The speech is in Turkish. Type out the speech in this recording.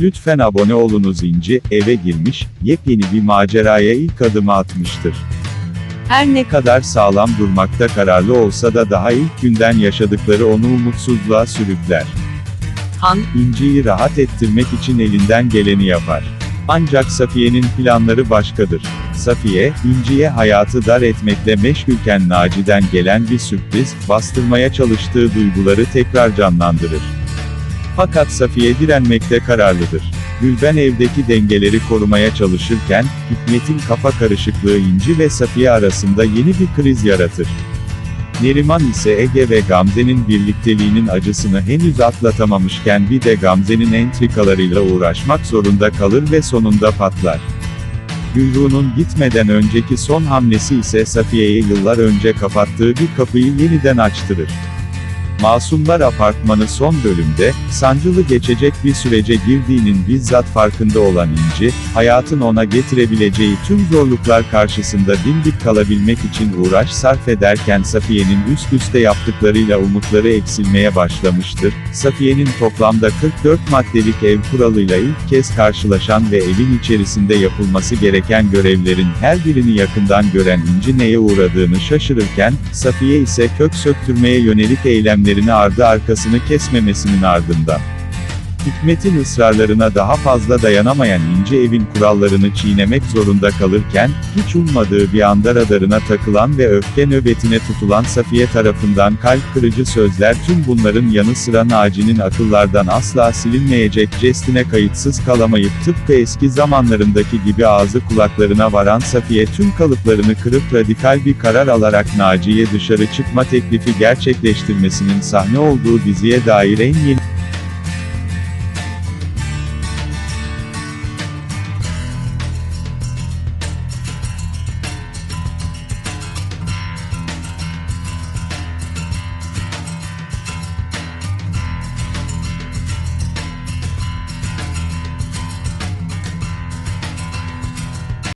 Lütfen abone olunuz İnci, eve girmiş, yepyeni bir maceraya ilk adımı atmıştır. Her ne kadar sağlam durmakta kararlı olsa da daha ilk günden yaşadıkları onu umutsuzluğa sürükler. Han, İnci'yi rahat ettirmek için elinden geleni yapar. Ancak Safiye'nin planları başkadır. Safiye, İnci'ye hayatı dar etmekle meşgulken Naci'den gelen bir sürpriz, bastırmaya çalıştığı duyguları tekrar canlandırır. Fakat Safiye direnmekte kararlıdır. Gülben evdeki dengeleri korumaya çalışırken, Hikmet'in kafa karışıklığı İnci ve Safiye arasında yeni bir kriz yaratır. Neriman ise Ege ve Gamze'nin birlikteliğinin acısını henüz atlatamamışken bir de Gamze'nin entrikalarıyla uğraşmak zorunda kalır ve sonunda patlar. Gülruğunun gitmeden önceki son hamlesi ise Safiye'ye yıllar önce kapattığı bir kapıyı yeniden açtırır. Masumlar Apartmanı son bölümde, sancılı geçecek bir sürece girdiğinin bizzat farkında olan İnci, hayatın ona getirebileceği tüm zorluklar karşısında dimdik kalabilmek için uğraş sarf ederken Safiye'nin üst üste yaptıklarıyla umutları eksilmeye başlamıştır. Safiye'nin toplamda 44 maddelik ev kuralıyla ilk kez karşılaşan ve evin içerisinde yapılması gereken görevlerin her birini yakından gören İnci neye uğradığını şaşırırken, Safiye ise kök söktürmeye yönelik eylemlerini ardı arkasını kesmemesinin ardından. Hikmet'in ısrarlarına daha fazla dayanamayan İnci evin kurallarını çiğnemek zorunda kalırken, hiç ummadığı bir anda radarına takılan ve öfke nöbetine tutulan Safiye tarafından kalp kırıcı sözler tüm bunların yanı sıra Naci'nin akıllardan asla silinmeyecek jestine kayıtsız kalamayıp tıpkı eski zamanlarındaki gibi ağzı kulaklarına varan Safiye tüm kalıplarını kırıp radikal bir karar alarak Naci'ye dışarı çıkma teklifi gerçekleştirmesinin sahne olduğu diziye dair en yeni